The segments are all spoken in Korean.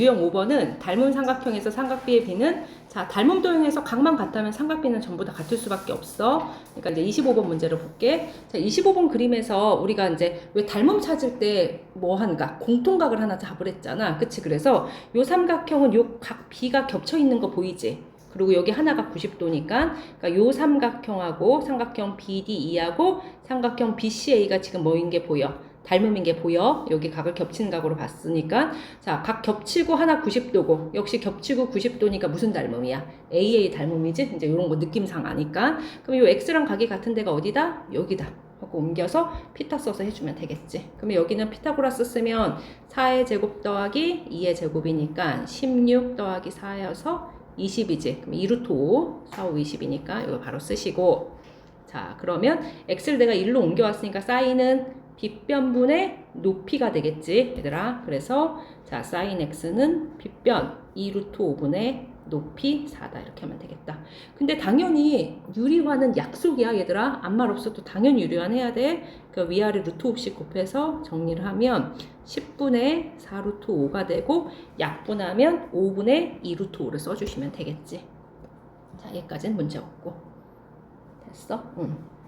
유형 5번은 닮은 삼각형에서 삼각비의 비는 자 닮은 도형에서 각만 같다면 삼각비는 전부 다 같을 수밖에 없어. 그러니까 이제 25번 문제를 볼게. 자 25번 그림에서 우리가 이제 왜 닮음 찾을 때 뭐 한가 공통각을 하나 잡을 했잖아. 그치? 그래서 요 삼각형은 요 각 비가 겹쳐 있는 거 보이지? 그리고 여기 하나가 90도니까 그러니까 요 삼각형하고 삼각형 BDE하고 삼각형 BCA가 지금 뭐인 게 보여? 닮음인 게 보여. 여기 각을 겹치는 각으로 봤으니까 자, 각 겹치고 하나 90도고 역시 겹치고 90도니까 무슨 닮음이야? AA 닮음이지? 이제 이런 거 느낌상 아니까. 그럼 요 X랑 각이 같은 데가 어디다? 여기다. 하고 옮겨서 피타 써서 해주면 되겠지. 그러면 여기는 피타고라스 쓰면 4의 제곱 더하기 2의 제곱이니까 16 더하기 4여서 20이지. 그럼 2루트 5, 4, 5, 20이니까 이거 바로 쓰시고. 자, 그러면 x를 내가 1로 옮겨왔으니까 사인은 빗변분의 높이가 되겠지, 얘들아. 그래서 자, 사인 x는 빗변 2루트 5분의 높이 4다 이렇게 하면 되겠다. 근데 당연히 유리화는 약속이야, 얘들아. 아무 말 없어도 당연히 유리화는 해야 돼. 그 위아래 루트 옵씩 곱해서 정리를 하면 10분의 4루트 5가 되고 약분하면 5분의 2루트 5를 써주시면 되겠지. 자, 여기까지는 문제 없고. 됐어? 응.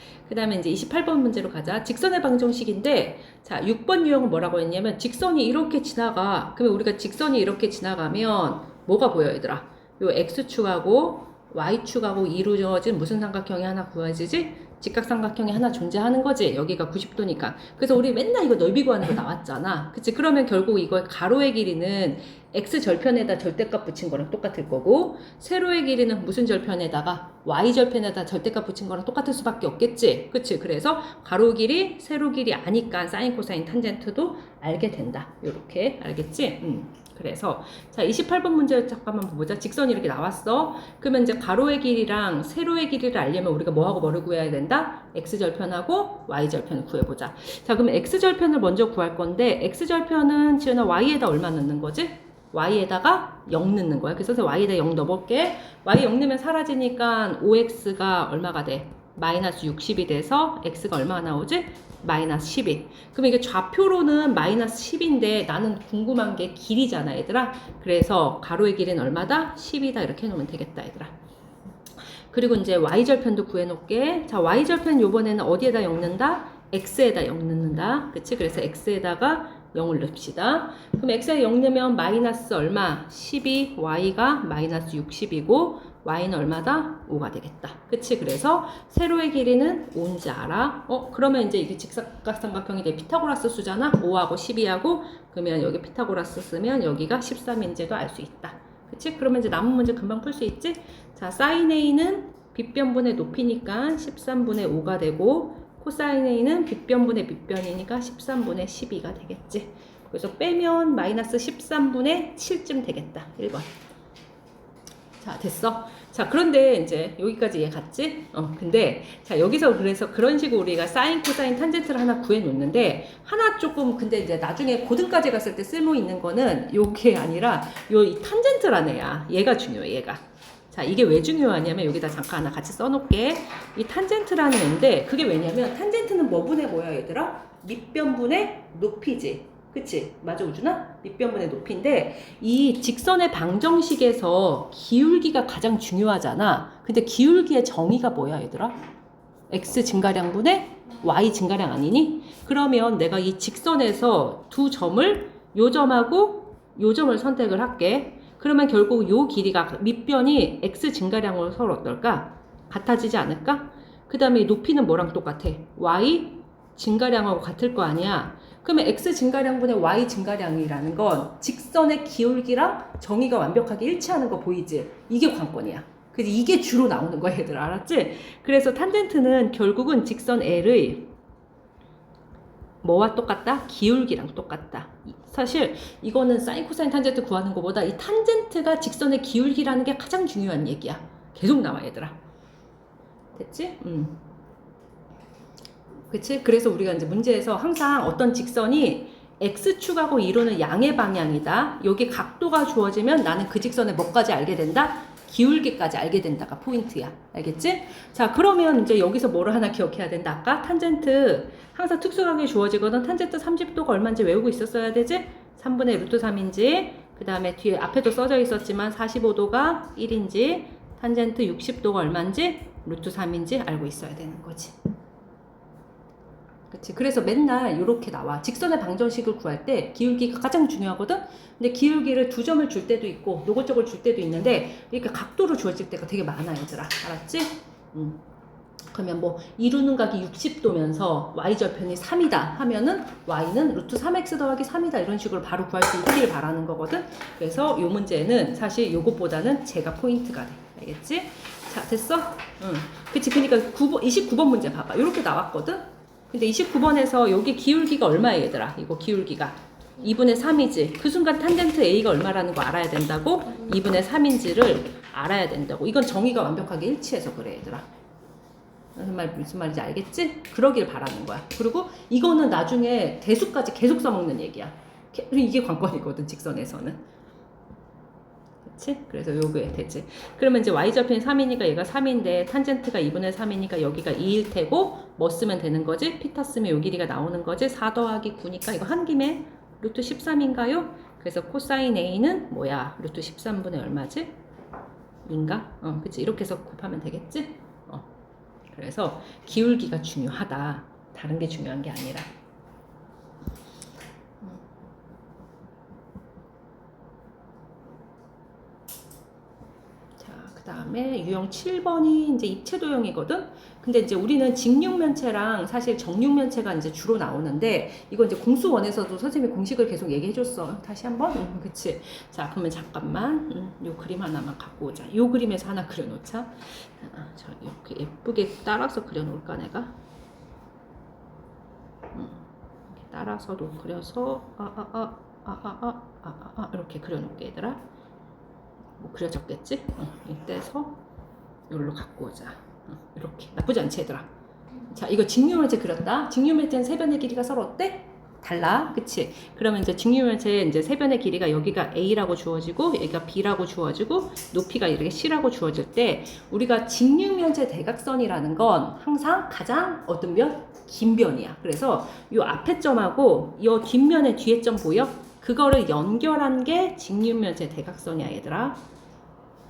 자, 그 다음에 이제 28번 문제로 가자. 직선의 방정식인데, 자, 6번 유형은 뭐라고 했냐면, 직선이 이렇게 지나가. 그러면 우리가 직선이 이렇게 지나가면, 뭐가 보여, 얘들아? 요 X축하고 Y축하고 이루어진 무슨 삼각형이 하나 구해지지? 직각삼각형이 하나 존재하는 거지. 여기가 90도니까. 그래서 우리 맨날 이거 넓이 구하는 거 나왔잖아. 그치? 그러면 결국 이거 가로의 길이는 x 절편에다 절대값 붙인 거랑 똑같을 거고 세로의 길이는 무슨 절편에다가 y 절편에다 절대값 붙인 거랑 똑같을 수밖에 없겠지. 그치? 그래서 가로 길이 세로 길이 아니까 사인 코사인 탄젠트도 알게 된다. 요렇게 알겠지? 음. 그래서 자 28번 문제 잠깐만 보자. 직선이 이렇게 나왔어. 그러면 이제 가로의 길이랑 세로의 길이를 알려면 우리가 뭐하고 뭐를 구해야 된다? x 절편하고 y 절편을 구해보자. 자 그러면 x 절편을 먼저 구할 건데 x 절편은 지연아 y에다 얼마 넣는 거지? Y에다가 0 넣는 거야. 그래서 y에다 0 넣어볼게. y 0 넣으면 사라지니까 5x가 얼마가 돼? 마이너스 60이 돼서 x가 얼마가 나오지? 마이너스 12. 그럼 이게 좌표로는 마이너스 10인데 나는 궁금한 게 길이잖아, 얘들아. 그래서 가로의 길이는 얼마다? 10이다. 이렇게 해놓으면 되겠다, 얘들아. 그리고 이제 y절편도 구해놓을게. 자, y절편 요번에는 어디에다 0 넣는다? x에다 0 넣는다. 그치? 그래서 x에다가 0을 넣읍시다. 그럼 x에 0 넣으면 마이너스 얼마? 12, y가 마이너스 60이고 y는 얼마다? 5가 되겠다. 그치? 그래서 세로의 길이는 5인지 알아? 어? 그러면 이제 이게 직사각삼각형이 돼. 피타고라스 수잖아? 5하고 12하고 그러면 여기 피타고라스 쓰면 여기가 13인지도 알 수 있다. 그치? 그러면 이제 남은 문제 금방 풀 수 있지? 자, 사인 A는 빗변분의 높이니까 13분의 5가 되고 코사인 A는 빗변분의 밑변이니까 13분의 12가 되겠지. 그래서 빼면 마이너스 13분의 7쯤 되겠다. 1번. 자, 됐어. 자, 그런데 이제 여기까지 이해 갔지? 어, 근데 자, 여기서 그래서 그런 식으로 우리가 사인, 코사인, 탄젠트를 하나 구해 놓는데 하나 조금 근데 이제 나중에 고등까지 갔을 때 쓸모 있는 거는 요게 아니라 요이 탄젠트라는 애야. 얘가 중요해, 얘가. 자, 이게 왜 중요하냐면 여기다 잠깐 하나 같이 써놓을게. 이 탄젠트라는 애인데 그게 왜냐면 탄젠트는 뭐분의 뭐야, 얘들아? 밑변분의 높이지. 그치? 맞아, 우준아? 밑변분의 높이인데, 이 직선의 방정식에서 기울기가 가장 중요하잖아. 근데 기울기의 정의가 뭐야, 얘들아? x 증가량분의 y 증가량 아니니? 그러면 내가 이 직선에서 두 점을 요 점하고 요 점을 선택을 할게. 그러면 결국 요 길이가 밑변이 x 증가량으로 서로 어떨까? 같아지지 않을까? 그 다음에 높이는 뭐랑 똑같아? y 증가량하고 같을 거 아니야. 그러면 x 증가량분의 y 증가량이라는 건 직선의 기울기랑 정의가 완벽하게 일치하는 거 보이지? 이게 관건이야. 그래서 이게 주로 나오는 거야, 얘들 알았지? 그래서 탄젠트는 결국은 직선 L의 뭐와 똑같다? 기울기랑 똑같다. 이- 사실 이거는 사인 코사인 탄젠트 구하는 것보다 이 탄젠트가 직선의 기울기라는 게 가장 중요한 얘기야. 계속 나와 얘들아. 됐지? 음. 그치? 그래서 우리가 이제 문제에서 항상 어떤 직선이 x축하고 이루는 양의 방향이다. 여기 각도가 주어지면 나는 그 직선의 뭐까지 알게 된다? 기울기까지 알게 된다가 포인트야. 알겠지? 자, 그러면 이제 여기서 뭐를 하나 기억해야 된다. 아까 탄젠트 항상 특수각이 주어지거든 탄젠트 30도가 얼마인지 외우고 있었어야 되지? 3분의 루트 3인지 그 다음에 뒤에 앞에도 써져 있었지만 45도가 1인지 탄젠트 60도가 얼마인지 루트 3인지 알고 있어야 되는 거지. 그치. 그래서 맨날 이렇게 나와. 직선의 방정식을 구할 때 기울기가 가장 중요하거든? 근데 기울기를 두 점을 줄 때도 있고, 요것저것 줄 때도 있는데, 이렇게 각도로 주어질 때가 되게 많아, 얘들아. 알았지? 음. 그러면 뭐, 이루는 각이 60도면서 y절편이 3이다 하면은 y는 루트 3x 더하기 3이다 이런 식으로 바로 구할 수 있기를 바라는 거거든? 그래서 이 문제는 사실 요것보다는 제가 포인트가 돼. 알겠지? 자, 됐어? 응. 그치. 그니까 9번, 29번 문제 봐봐. 이렇게 나왔거든? 근데 29번에서 여기 기울기가 얼마야 얘들아? 이거 기울기가 2분의 3이지. 그 순간 탄젠트 A가 얼마라는 거 알아야 된다고? 2분의 3인지를 알아야 된다고. 이건 정의가 완벽하게 일치해서 그래 얘들아. 무슨 말 무슨 말인지 알겠지? 그러길 바라는 거야. 그리고 이거는 나중에 대수까지 계속 써먹는 얘기야. 게- 이게 관건이거든 직선에서는. 그치? 그래서 요게 되지. 그러면 이제 y절편이 3이니까 얘가 3인데 탄젠트가 2분의 3이니까 여기가 2일 테고 뭐 쓰면 되는 거지? 피타 쓰면 요 길이가 나오는 거지? 4 더하기 9니까 이거 한 김에 루트 13인가요? 그래서 코사인 A는 뭐야? 루트 13분의 얼마지? 인가? 어, 그치. 이렇게 해서 곱하면 되겠지? 어. 그래서 기울기가 중요하다. 다른 게 중요한 게 아니라. 그다음에 유형 7번이 이제 입체 도형이거든. 근데 이제 우리는 직육면체랑 사실 정육면체가 이제 주로 나오는데 이거 이제 공수원에서도 선생님이 공식을 계속 얘기해 줬어. 다시 한번. 음, 그치 자, 그러면 잠깐만. 음, 요 그림 하나만 갖고 오자. 요 그림에서 하나 그려 놓자. 아, 저 이렇게 예쁘게 따라서 그려 놓을까 내가? 음, 따라서도 그려서 아아아아아아아 아, 아, 아, 아, 아, 아, 이렇게 그려 놓을게 얘들아. 뭐 그려졌겠지? 어, 이때서 여기로 갖고 오자. 어, 이렇게 나쁘지 않지 얘들아. 자 이거 직류면체 그렸다. 직류면체는 세 변의 길이가 서로 어때? 달라, 그치? 그러면 이제 직류면체 이제 세변의 길이가 여기가 A라고 주어지고 여기가 B라고 주어지고 높이가 이렇게 C라고 주어질 때 우리가 직류면체 대각선이라는 건 항상 가장 어떤 면? 긴 변이야. 그래서 요 앞에 점하고 요 뒷면의 뒤에 점 보여? 그거를 연결한 게 직류면체 대각선이야, 얘들아.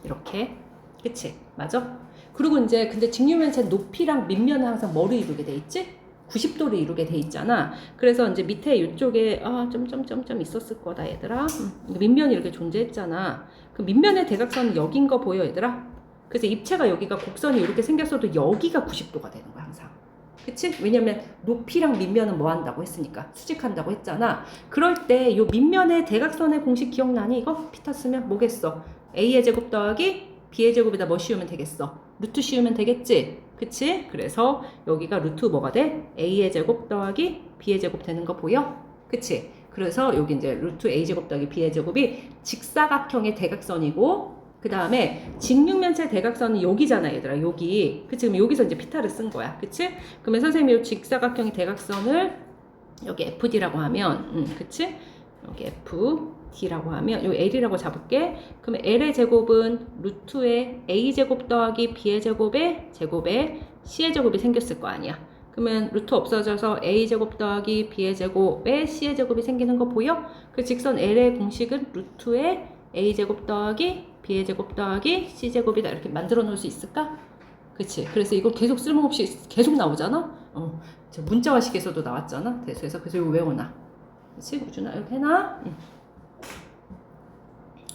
이렇게. 그치? 맞아? 그리고 이제 근데 직류면체 높이랑 밑면은 항상 뭐를 이루게 돼 있지? 90도를 이루게 돼 있잖아. 그래서 이제 밑에 이쪽에 아, 점점점점 있었을 거다, 얘들아. 음, 밑면이 이렇게 존재했잖아. 그 밑면의 대각선은 여긴 거 보여, 얘들아? 그래서 입체가 여기가 곡선이 이렇게 생겼어도 여기가 90도가 되는 거야, 항상. 그치? 왜냐면 높이랑 밑면은 뭐 한다고 했으니까 수직한다고 했잖아. 그럴 때 요 밑면의 대각선의 공식 기억나니? 이거 피타 쓰면 뭐겠어? a의 제곱 더하기 b의 제곱에다 뭐 씌우면 되겠어? 루트 씌우면 되겠지? 그치? 그래서 여기가 루트 뭐가 돼? a의 제곱 더하기 b의 제곱 되는 거 보여? 그치? 그래서 여기 이제 루트 a 제곱 더하기 b의 제곱이 직사각형의 대각선이고 그 다음에 직육면체 대각선은 여기잖아 얘들아. 여기. 그치? 그럼 여기서 이제 피타를 쓴 거야. 그치? 그러면 선생님이 이 직사각형의 대각선을 여기 FD라고 하면 음 그치? 여기 FD라고 하면 요 L이라고 잡을게. 그러면 L의 제곱은 루트의 A 제곱 더하기 B의 제곱의 제곱에 C의 제곱이 생겼을 거 아니야. 그러면 루트 없어져서 A 제곱 더하기 B의 제곱에 C의 제곱이 생기는 거 보여? 그 직선 L의 공식은 루트의 A 제곱 더하기 B의 제곱 더하기 C 제곱이다 이렇게 만들어 놓을 수 있을까? 그치? 그래서 이거 계속 쓸모없이 계속 나오잖아? 어, 저 문자화식에서도 나왔잖아? 대수에서. 그래서 이거 외워놔. 그치? 우준아, 이렇게 해놔. 응.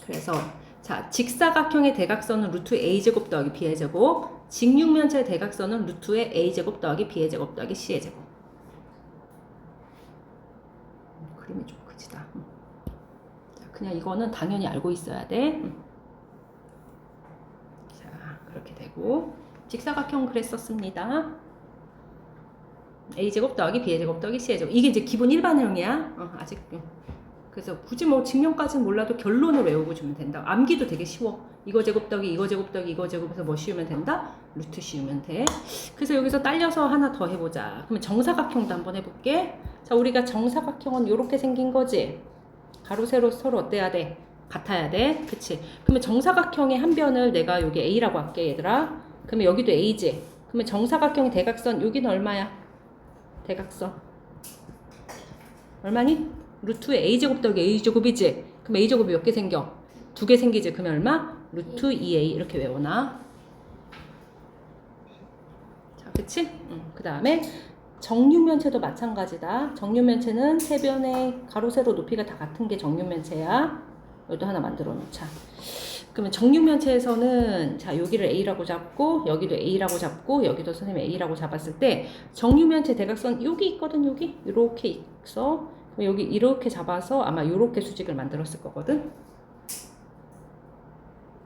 그래서, 자, 직사각형의 대각선은 루트 A 제곱 더하기 B의 제곱, 직육면체의 대각선은 루트의 A 제곱 더하기 B의 제곱 더하기 C의 제곱. 음, 그림이 좀 그냥 이거는 당연히 알고 있어야 돼. 음. 자, 그렇게 되고 직사각형 그랬었습니다. a 제곱 더하기 b 제곱 더하기 c 제곱 이게 이제 기본 일반형이야. 어, 아직 음. 그래서 굳이 뭐 증명까지는 몰라도 결론을 외우고 주면 된다. 암기도 되게 쉬워. 이거 제곱 더하기 이거 제곱 더하기 이거 제곱해서 뭐 씌우면 된다? 루트 씌우면 돼. 그래서 여기서 딸려서 하나 더 해보자. 그러면 정사각형도 한번 해볼게. 자, 우리가 정사각형은 이렇게 생긴 거지. 가로 세로 서로 어때야 돼? 같아야 돼. 그치? 그러면 정사각형의 한 변을 내가 여기 A라고 할게, 얘들아. 그러면 여기도 A지. 그러면 정사각형의 대각선, 여기는 얼마야? 대각선. 얼마니? 루트의 A제곱 더하기 A제곱이지. 그럼 a제곱이 몇 개 생겨? 두 개 생기지. 그러면 얼마? 루트 2a 이렇게 외워놔. 자, 그치? 응. 그 다음에 정육면체도 마찬가지다. 정육면체는 세 변의 가로 세로 높이가 다 같은 게 정육면체야. 여기도 하나 만들어 놓자. 그러면 정육면체에서는 자 여기를 A라고 잡고 여기도 A라고 잡고 여기도 선생님 A라고 잡았을 때 정육면체 대각선 여기 있거든 여기 이렇게 있어. 그럼 여기 이렇게 잡아서 아마 이렇게 수직을 만들었을 거거든.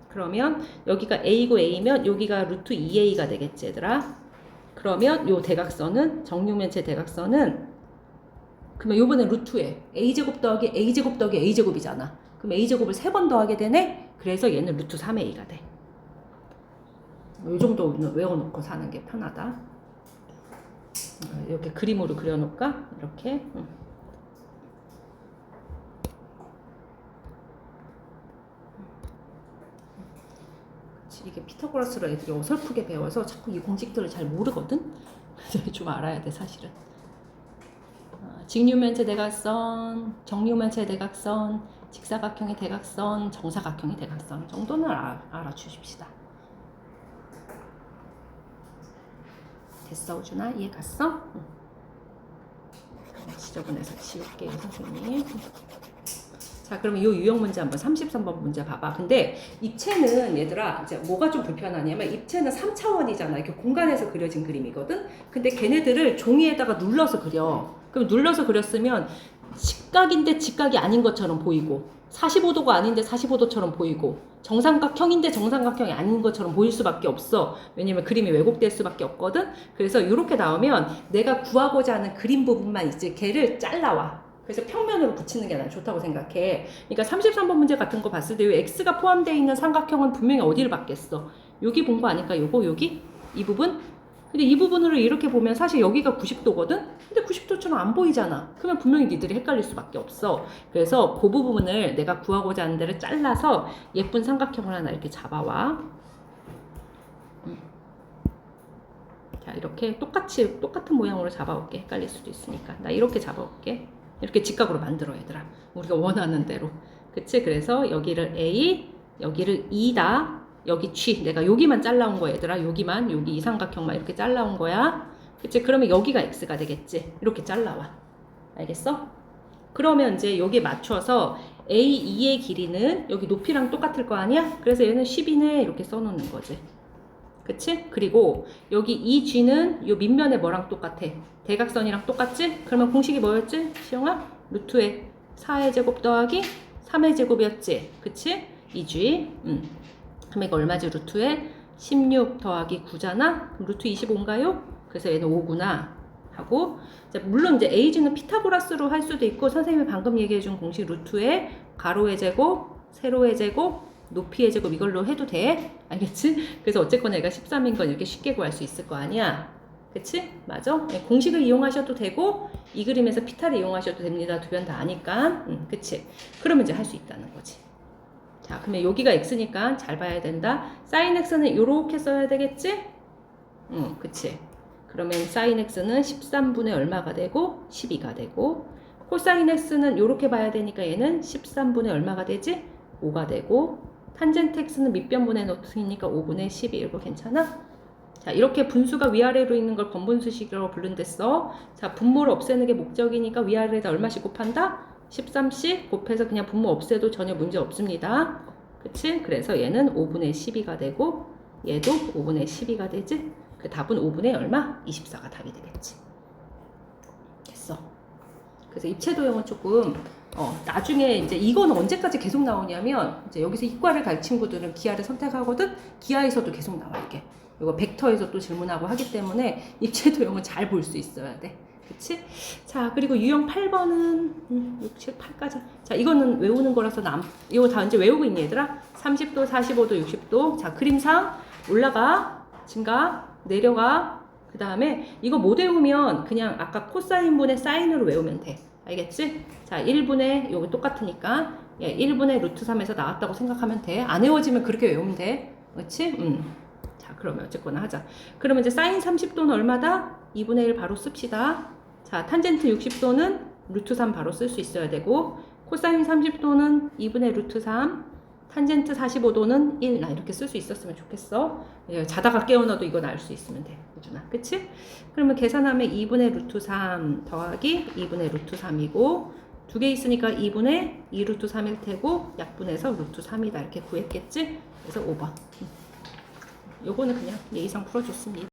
그러면 여기가 A고 A면 여기가 루트 2A가 되겠지 얘들아. 그러면 요 대각선은 정육면체 대각선은 그러면 요번에 루트에 a제곱 더하기 a제곱 더하기 a제곱이잖아. 그럼 a제곱을 세 번 더하게 되네. 그래서 얘는 루트 3a가 돼. 요 정도는 외워놓고 사는 게 편하다. 어, 이렇게 그림으로 그려놓을까? 이렇게. 응. 그치, 이게 피타고라스로 애들이 어설프게 배워서 자꾸 이 공식들을 잘 모르거든. 그래서 좀 알아야 돼 사실은. 어, 직육면체 대각선, 정육면체 대각선, 직사각형의 대각선, 정사각형의 대각선 정도는 알아, 알아주십시다. 됐어 우준아 이해 갔어? 응. 지저분해서 지울게요 선생님. 자, 그러면 이 유형 문제 한번 33번 문제 봐봐. 근데 입체는 얘들아, 이제 뭐가 좀 불편하냐면 입체는 3차원이잖아. 이렇게 공간에서 그려진 그림이거든. 근데 걔네들을 종이에다가 눌러서 그려. 그럼 눌러서 그렸으면 직각인데 직각이 아닌 것처럼 보이고 45도가 아닌데 45도처럼 보이고 정삼각형인데 정삼각형이 아닌 것처럼 보일 수밖에 없어. 왜냐면 그림이 왜곡될 수밖에 없거든. 그래서 이렇게 나오면 내가 구하고자 하는 그림 부분만 이제 걔를 잘라와. 그래서 평면으로 붙이는 게 난 좋다고 생각해. 그러니까 33번 문제 같은 거 봤을 때 이 x가 포함되어 있는 삼각형은 분명히 어디를 받겠어? 여기 본 거 아닐까? 요거 여기 이 부분? 근데 이 부분으로 이렇게 보면 사실 여기가 90도거든? 근데 90도처럼 안 보이잖아. 그러면 분명히 니들이 헷갈릴 수밖에 없어. 그래서 그 부분을 내가 구하고자 하는 데를 잘라서 예쁜 삼각형을 하나 이렇게 잡아와. 음. 자, 이렇게 똑같이, 똑같은 모양으로 잡아올게. 헷갈릴 수도 있으니까. 나 이렇게 잡아올게. 이렇게 직각으로 만들어 얘들아. 우리가 원하는 대로. 그치? 그래서 여기를 A 여기를 2다. 여기 G. 내가 여기만 잘라온 거야 얘들아. 여기만 여기 이 삼각형만 이렇게 잘라온 거야. 그치? 그러면 여기가 X가 되겠지? 이렇게 잘라와. 알겠어? 그러면 이제 여기에 맞춰서 A2의 길이는 여기 높이랑 똑같을 거 아니야? 그래서 얘는 10이네. 이렇게 써놓는 거지 그치? 그리고 여기 이 G는 요 밑면에 뭐랑 똑같아? 대각선이랑 똑같지? 그러면 공식이 뭐였지? 시영아? 루트의 4의 제곱 더하기 3의 제곱이었지? 그치? 2G 음. 그럼 이거 얼마지? 루트의 16 더하기 9잖아? 그럼 루트 25인가요? 그래서 얘는 5구나 하고 자, 물론 이제 AG는 피타고라스로 할 수도 있고 선생님이 방금 얘기해 준 공식 루트의 가로의 제곱, 세로의 제곱, 높이의 제곱 이걸로 해도 돼. 알겠지? 그래서 어쨌거나 얘가 13인 건 이렇게 쉽게 구할 수 있을 거 아니야. 그치? 맞아? 네, 공식을 이용하셔도 되고 이 그림에서 피타를 이용하셔도 됩니다. 두 변 다 아니까. 음, 그치? 그러면 이제 할 수 있다는 거지. 자, 그러면 여기가 x니까 잘 봐야 된다. sin x는 이렇게 써야 되겠지? 응, 그치? 그러면 sin x는 13분의 얼마가 되고 12가 되고 코사인 x는 이렇게 봐야 되니까 얘는 13분의 얼마가 되지? 5가 되고 탄젠트 x는 밑변분의 노트니까 5분의 12 이거 괜찮아? 자 이렇게 분수가 위아래로 있는 걸 번분수식이라고 부른댔어 자 분모를 없애는 게 목적이니까 위아래에다 얼마씩 곱한다? 13씩 곱해서 그냥 분모 없애도 전혀 문제 없습니다 그치? 그래서 얘는 5분의 12가 되고 얘도 5분의 12가 되지 그 답은 5분의 얼마? 24가 답이 되겠지 됐어 그래서 입체도형은 조금 어, 나중에 이제 이건 언제까지 계속 나오냐면 이제 여기서 이과를 갈 친구들은 기하를 선택하거든 기하에서도 계속 나와 이게. 이거 벡터에서 또 질문하고 하기 때문에 입체 도형은 잘 볼 수 있어야 돼. 그치? 자 그리고 유형 8번은 음, 6, 7, 8까지. 자 이거는 외우는 거라서 남 이거 다 이제 외우고 있니 얘들아? 30도 45도 60도. 자 그림상 올라가 증가 내려가. 그 다음에 이거 못 외우면 그냥 아까 코사인분의 사인으로 외우면 돼 알겠지? 자, 1분의 요거 똑같으니까 예, 1분의 루트 3에서 나왔다고 생각하면 돼. 안 외워지면 그렇게 외우면 돼. 그렇지? 음. 자, 그러면 어쨌거나 하자. 그러면 이제 사인 30도는 얼마다? 2분의 1 바로 씁시다. 자, 탄젠트 60도는 루트 3 바로 쓸 수 있어야 되고 코사인 30도는 2분의 루트 3, 탄젠트 45도는 1. 나 이렇게 쓸 수 있었으면 좋겠어. 예, 자다가 깨어나도 이건 알 수 있으면 돼. 유준아. 그치? 그러면 계산하면 2분의 루트 3 더하기 2분의 루트 3이고 두 개 있으니까 2분의 2 루트 3일 테고 약분해서 루트 3이다 이렇게 구했겠지? 그래서 5번. 요거는 그냥 예의상 풀어줬습니다.